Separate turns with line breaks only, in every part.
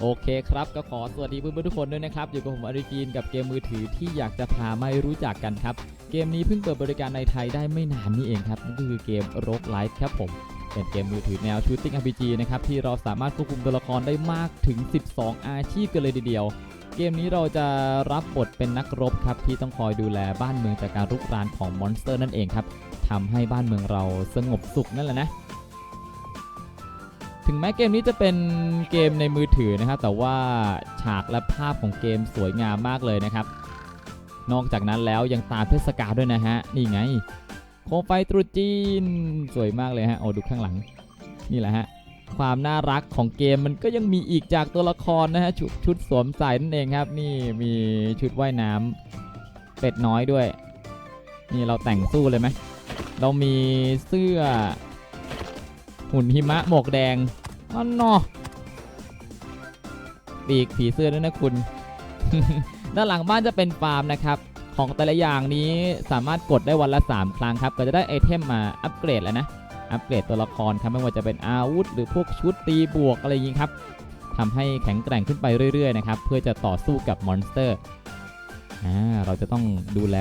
โอเคครับก็ขอสวัสดีเพื่อนๆทุกคนด้วยนะครับ อยู่กับผมอาริฟีนกับเกมมือถือที่อยากจะพาไม่รู้จักกันครับ เกมนี้เพิ่งเปิดบริการในไทยได้ไม่นานนี้เองครับนั่นก็คือเกม Rogue l i ครับผม เป็นเกมมือถือแนว Shooting RPG นะครับ ที่เราสามารถควบคุมตัวละครได้มากถึง 12 อาชีพกันเลยทีเดียว เกมนี้เราจะรับบทเป็นนักรบครับที่ต้องคอยดูแลบ้านเมืองจากการรุกรานของมอนสเตอร์นั่นเองครับทำให้บ้านเมืองเราสงบสุขนั่นแหละนะ ถึงแม้เกมนี้จะเป็นเกมในมือถือนะครับ แต่ว่าฉากและภาพของเกมสวยงามมากเลยนะครับ นอกจากนั้นแล้วยังตามเทศกาลด้วยนะฮะ นี่ไง โคมไฟตรุษจีน สวยมากเลยฮะ โอ้ดูข้างหลัง นี่แหละฮะ ความน่ารักของเกมมันก็ยังมีอีกจากตัวละครนะฮะชชุดสวมใส่นั่นเองครับ นี่มีชุดว่ายน้ำเป็ดน้อยด้วย นี่เราแต่งสู้เลยไหมเรามีเสื้อ หุ่นหิมะหมวกแดงอ๋อนอปีกผีเสื้อด้วยนะคุณ ด้านหลังบ้านจะเป็นฟาร์มนะครับ ของแต่ละอย่างนี้สามารถกดได้วันละ 3 ครั้งครับ ก็จะได้ไอเทมมาอัปเกรดแล้วนะ อัปเกรดตัวละครครับไม่ว่าจะเป็นอาวุธ หรือพวกชุดตีบวกอะไรอย่างนี้ครับทำให้แข็งแกร่งขึ้นไปเรื่อยๆนะครับ เพื่อจะต่อสู้กับมอนสเตอร์ อ่า เราจะต้องดูแล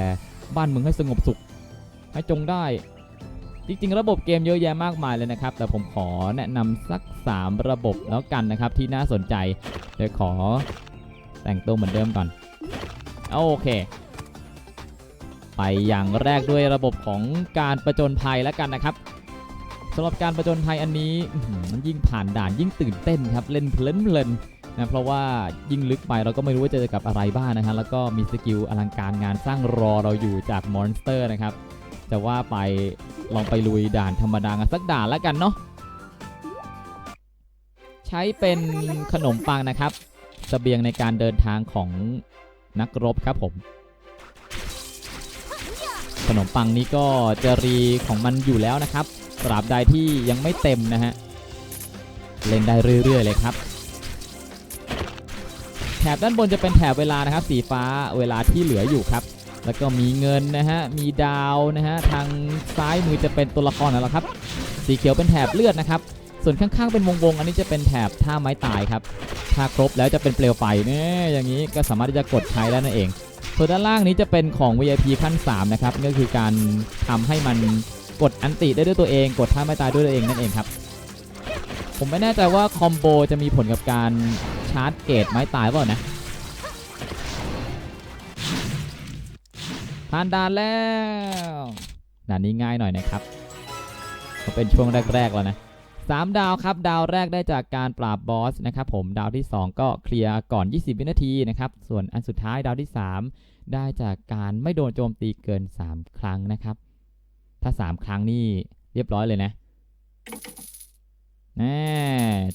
บ้านเมืองให้สงบสุข ให้จงได้ จริงๆ ระบบเกมเยอะแยะมากมายเลยนะครับ แต่ผมขอแนะนำสัก 3 ระบบแล้วกันนะครับ ที่น่าสนใจเดี๋ยวขอแต่งตัวเหมือนเดิมก่อน โอเค ไปอย่างแรกด้วยระบบของการประจนภัยแล้วกันนะครับสำหรับการประจนภัยอันนี้ยิ่งผ่านด่านยิ่งตื่นเต้นครับเล่นเพลินเพลินนะเพราะว่ายิ่งลึกไปเราก็ไม่รู้ว่าจะเจอกับอะไรบ้างนะฮะแล้วก็มีสกิลอลังการงานสร้างรอเราอยู่จากมอนสเตอร์นะครับ จะว่าไปลองไปลุยด่านธรรมดากันสักด่านแล้วกันเนาะใช้เป็นขนมปังนะครับเสบียงในการเดินทางของนักรบครับผม ขนมปังนี้ก็จะรีของมันอยู่แล้วนะครับตราบใดที่ยังไม่เต็มนะฮะเล่นได้เรื่อย ๆ เลยครับแถบด้านบนจะเป็นแถบเวลานะครับ สีฟ้าเวลาที่เหลืออยู่ครับ แล้วก็มีเงินนะฮะ มีดาวนะฮะ ทางซ้ายมือจะเป็นตัวละครนั่นแหละครับ สีเขียวเป็นแถบเลือดนะครับ ส่วนข้างๆเป็นวงๆ อันนี้จะเป็นแถบท่าไม้ตายครับ ถ้าครบแล้วจะเป็นเปลวไฟเนี่ยอย่างนี้ก็สามารถที่จะกดใช้แล้วนั่นเอง ส่วนด้านล่างนี้จะเป็นของ VIP ขั้น 3 นะครับ ก็คือการทำให้มันกดอันติได้ด้วยตัวเอง กดท่าไม่ตายด้วยตัวเองนั่นเองครับ ผมไม่แน่ใจว่าคอมโบจะมีผลกับการชาร์จเกตไม้ตายเปล่านะ ผ่านด่านแล้วด่านนี้ง่ายหน่อยนะครับก็เป็นช่วงแรกๆแล้วนะสามดาวครับดาวแรกได้จากการปราบบอสนะครับผมดาวที่ 2 ก็เคลียร์ก่อน 20 วินาทีนะครับส่วนอันสุดท้ายดาวที่ 3 ได้จากการไม่โดนโจมตีเกิน 3 ครั้งนะครับ ถ้า 3 ครั้งนี่เรียบร้อยเลยนะแน่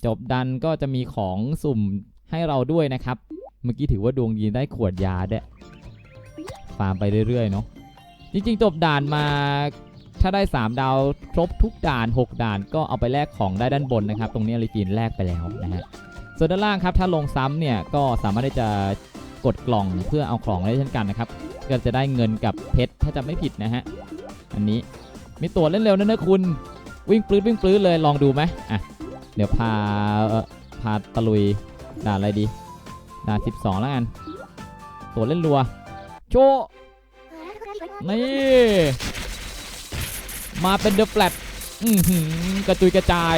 จบดันก็จะมีของสุ่มให้เราด้วยนะครับ เมื่อกี้ถือว่าดวงดีได้ขวดยาด้วย ฟาร์มไปเรื่อยๆเนาะจริงๆจบด่านมาถ้าได้ 3 ดาวครบทุกด่าน 6 ด่านก็เอาไปแลกของได้ด้านบนนะครับ ตรงนี้อลิฟีนแลกไปแล้วนะฮะส่วนด้านล่างครับถ้าลงซ้ำเนี่ยก็สามารถที่จะกดกล่องเพื่อเอาของได้เช่นกันนะครับก็จะได้เงินกับเพชรถ้าจะไม่ผิดนะฮะอันนี้มีตัวเล่นเร็วนะเนอะคุณวิ่งปลื้ดวิ่งปลื้ดเลยลองดูไหมอะเดี๋ยวพาพาตะลุยด่านอะไรดีด่าน12 แล้วกันตัวเล่นรัว โชว์นี่ มาเป็นเดอะแฟลตอือหือกระจุยกระจาย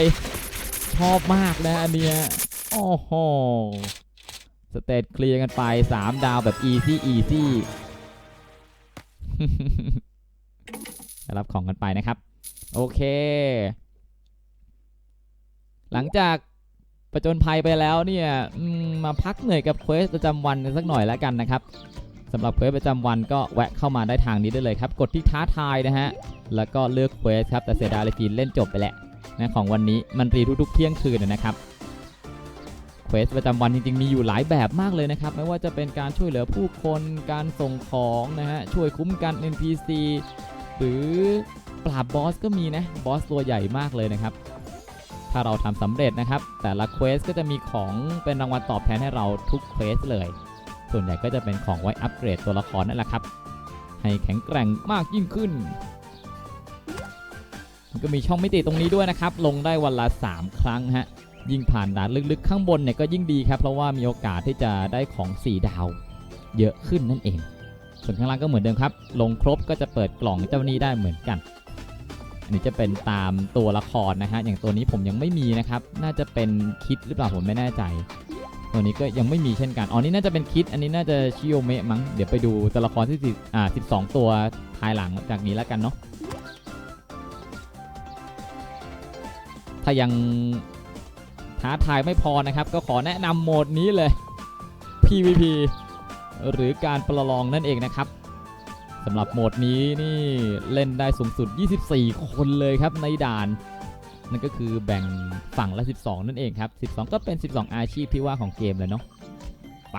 ชอบมากนะอันเนี้ยโอ้โหสเตตเคลียร์กันไป 3 ดาวแบบ easy easy จะรับของกันไปนะครับ โอเค หลังจากประจนภัยไปแล้วเนี่ยมมาพักเหนื่อยกับเควสประจำวันกันสักหน่อยแล้วกันนะครับ สำหรับเควสประจำวันก็แวะเข้ามาได้ทางนี้ได้เลยครับ กดที่ท้าทายนะฮะ แล้วก็เลือกเควสครับ แต่เสียดายเลยฟีนเล่นจบไปแล้วนะของวันนี้มันรีทุกๆเที่ยงคืนนะครับเควสประจำวันจริงๆมีอยู่หลายแบบมากเลยนะครับ ไม่ว่าจะเป็นการช่วยเหลือผู้คนการส่งของนะฮะช่วยคุ้มกัน NPC หรือปราบบอสก็มีนะบอสตัวใหญ่มากเลยนะครับถ้าเราทำสำเร็จนะครับ แต่ละเควสก็จะมีของเป็นรางวัลตอบแทนให้เราทุกเควสเลย ส่วนใหญ่ก็จะเป็นของไว้อัปเกรดตัวละครนั่นแหละครับ ให้แข็งแกร่งมากยิ่งขึ้นก็มีช่องมิติตรงนี้ด้วยนะครับ ลงได้วันละ 3 ครั้งฮะ ยิ่งผ่านด่านลึกๆข้างบนเนี่ยก็ยิ่งดีครับ เพราะว่ามีโอกาสที่จะได้ของ 4 ดาว เยอะขึ้นนั่นเอง ส่วนข้างล่างก็เหมือนเดิมครับ ลงครบก็จะเปิดกล่องเจ้านี้ได้เหมือนกัน อันนี้จะเป็นตามตัวละครนะฮะ อย่างตัวนี้ผมยังไม่มีนะครับ น่าจะเป็นคิดหรือเปล่าผมไม่แน่ใจ ตัวนี้ก็ยังไม่มีเช่นกันอ๋อนี่น่าจะเป็นคิด อันนี้น่าจะชิโอเมะมั้ง เดี๋ยวไปดูตัวละครที่สิอ่า12ตัวภายหลังจากนี้แล้วกันเนาะ ถ้ายังท้าทายไม่พอนะครับ ก็ขอแนะนำโหมดนี้เลย PVP หรือการประลองนั่นเองนะครับสำหรับโหมดนี้นี่เล่นได้สูงสุด 24 คนเลยครับในด่าน นั่นก็คือแบ่งฝั่งละ 12 นั่นเองครับ 12 ก็เป็น 12 อาชีพที่ว่าของเกมเลยเนาะไป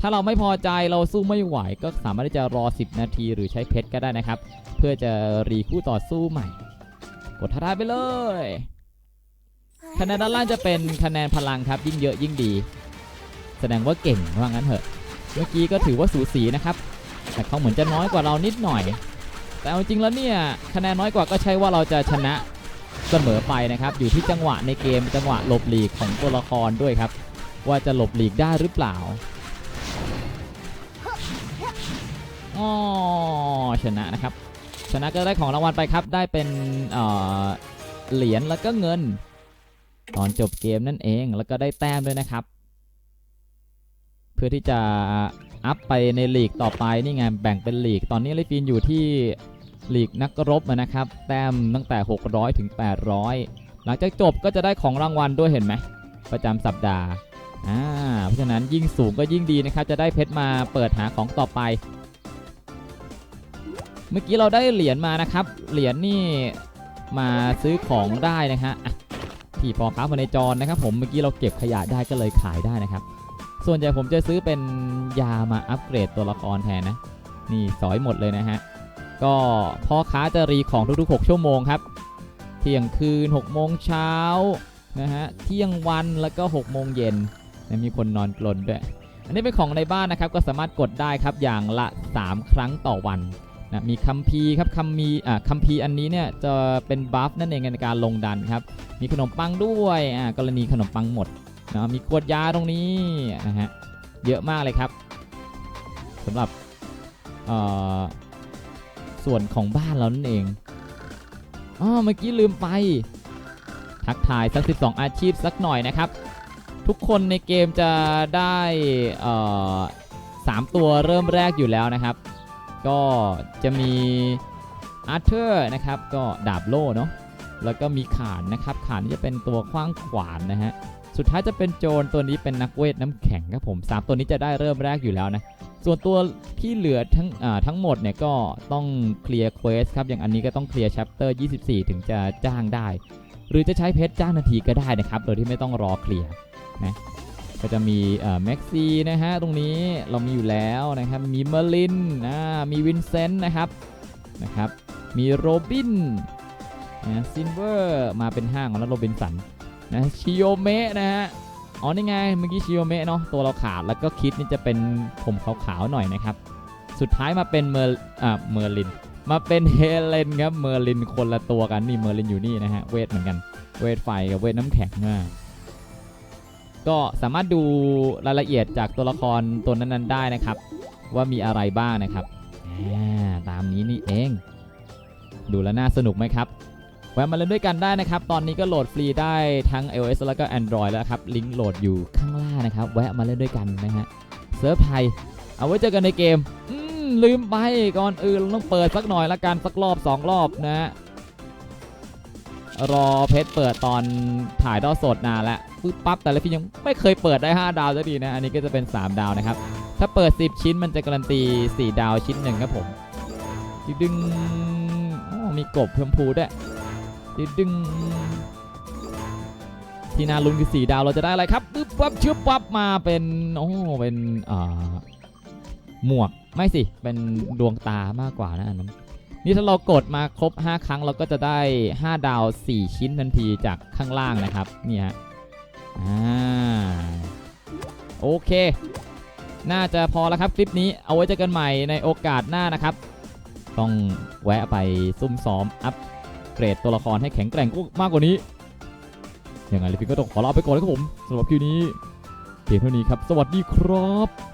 ถ้าเราไม่พอใจเราสู้ไม่ไหว ก็สามารถที่จะรอ 10 นาทีหรือใช้เพชรก็ได้นะครับ เพื่อจะรีคู่ต่อสู้ใหม่ กดท้าทายไปเลยคะแนนด้านล่างจะเป็นคะแนนพลังครับ ยิ่งเยอะยิ่งดี แสดงว่าเก่งว่างั้นเถอะ เมื่อกี้ก็ถือว่าสูสีนะครับ แต่เขาเหมือนจะน้อยกว่าเรานิดหน่อย แต่เอาจริงแล้วเนี่ยคะแนนน้อยกว่าก็ใช่ว่าเราจะชนะ เสมอไปนะครับ อยู่ที่จังหวะในเกมจังหวะหลบหลีกของตัวละครด้วยครับ ว่าจะหลบหลีกได้หรือเปล่าอ๋อชนะนะครับ ชนะก็ได้ของรางวัลไปครับได้เป็นเหรียญแล้วก็เงิน ตอนจบเกมนั่นเองแล้วก็ได้แต้มด้วยนะครับ เพื่อที่จะอัพไปในลีกต่อไปนี่ไงแบ่งเป็นลีก ตอนนี้ลิฟินอยู่ที่ หลีกนักรบนะครับ แต้มตั้งแต่ 600 ถึง 800 หลังจากจบก็จะได้ของรางวัลด้วยเห็นไหม ประจำสัปดาห์อ่าเพราะฉะนั้นยิ่งสูงก็ยิ่งดีนะครับ จะได้เพชรมาเปิดหาของต่อไป เมื่อกี้เราได้เหรียญมานะครับ เหรียญนี่มาซื้อของได้นะฮะอะที่พอค้ามาในจรนะครับ ผมเมื่อกี้เราเก็บขยะได้ก็เลยขายได้นะครับ ส่วนใหญ่ผมจะซื้อเป็นยามาอัปเกรดตัวละครแทนนะ นี่สอยหมดเลยนะฮะ ก็พ่อค้าจะรีของทุกๆ 6 ชั่วโมงครับ เที่ยงคืน 6 โมงเช้านะฮะ เที่ยงวันแล้วก็ 6 โมงเย็นนะมีคนนอนกลนด้วย อันนี้เป็นของในบ้านนะครับ ก็สามารถกดได้ครับอย่างละ 3 ครั้งต่อวันนะมีคัมภีครับคัมมีอ่าคัมภีอันนี้เนี่ยจะเป็นบัฟนั่นเองในการลงดันครับ มีขนมปังด้วยอ่ากรณีขนมปังหมดนะมีขวดยาตรงนี้นะฮะ เยอะมากเลยครับสำหรับเอ่อ ส่วนของบ้านเรานั่นเองอ๋อเมื่อกี้ลืมไป ทักทายสัก 12 อาชีพสักหน่อยนะครับ ทุกคนในเกมจะได้เอ่อสามตัวเริ่มแรกอยู่แล้วนะครับ ก็จะมีอาร์เธอร์นะครับ ก็ดาบโล่เนาะแล้วก็มีขานนะครับ ขานจะเป็นตัวขว้างขวานนะฮะ สุดท้ายจะเป็นโจรตัวนี้เป็นนักเวทน้ำแข็งครับผมสามตัวนี้จะได้เริ่มแรกอยู่แล้วนะ ส่วนตัวที่เหลือทั้งทั้งหมดเนี่ยก็ต้องเคลียร์เควสครับ อย่างอันนี้ก็ต้องเคลียร์แชปเตอร์24 ถึงจะจ้างได้ หรือจะใช้เพชรจ้างนาทีก็ได้นะครับ โดยที่ไม่ต้องรอเคลียร์นะก็จะมีเอ่อแม็กซีนะฮะตรงนี้เรามีอยู่แล้วนะครับ มีเมอร์ลินนะมีวินเซนต์นะครับนะครับ มีโรบินนะซินเวอร์มาเป็นห้างของแล้วโรบินสัน นะชิโยเมะนะฮะอ๋อนี่ไงเมื่อกี้ชิโยเมะเนาะตัวเราขาดแล้วก็คิดนี่จะเป็นผมขาวๆหน่อยนะครับ สุดท้ายมาเป็นเมอร์อ่าเมอร์ลิน มาเป็นเฮเลนครับเมอร์ลินคนละตัวกันนี่เมอร์ลินอยู่นี่นะฮะเวทเหมือนกันเวทไฟกับเวทน้ำแข็งมากก็สามารถดูรายละเอียดจากตัวละครตัวนั้นๆได้นะครับ ว่ามีอะไรบ้างนะครับตามนี้นี่เอง ดูแล้วน่าสนุกไหมครับ แวะมาเล่นด้วยกันได้นะครับ ตอนนี้ก็โหลดฟรีได้ทั้ง iOS แล้วก็ Android แล้วครับ ลิงก์โหลดอยู่ข้างล่างนะครับ แวะมาเล่นด้วยกันนะฮะ เซิร์ฟไทย เอาไว้เจอกันในเกม อืม ลืมไป ก่อนอื่นเราต้องเปิดสักหน่อยละกัน สักรอบ 2 รอบนะฮะ รอเพชรเปิดตอนถ่ายทอดสดนานแล้วปึ๊บปั๊บแต่ละพี่ยังไม่เคยเปิดได้ 5 ดาวสักทีนะ อันนี้ก็จะเป็น 3 ดาวนะครับ ถ้าเปิด 10 ชิ้นมันจะการันตี 4 ดาวชิ้นหนึ่งครับผม ดึงมีกบเพิ่มพูด้วย ดึดึงที่นาลุนคือสีดาวเราจะได้อะไรครับปึ๊บปั๊บชึบปั๊บมาเป็นโอ้เป็นอ่าหมวกไม่สิเป็นดวงตามากกว่านะอันนั้นนี่ถ้าเรากดมาครบ 5 ครั้งเราก็จะได้ 5 ดาว 4 ชิ้นทันทีจากข้างล่างนะครับนี่ฮะอ่าโอเค น่าจะพอแล้วครับคลิปนี้เอาไว้เจอกันใหม่ในโอกาสหน้านะครับ ต้องแวะไปซุ่มซ้อมอัพ เกรดตัวละครให้แข็งแกร่งมากกว่านี้ยังไงลิฟิกก็ต้องขอลาไปก่อนนะครับผมสำหรับคลิปนี้เพียงเท่านี้ครับ สวัสดีครับ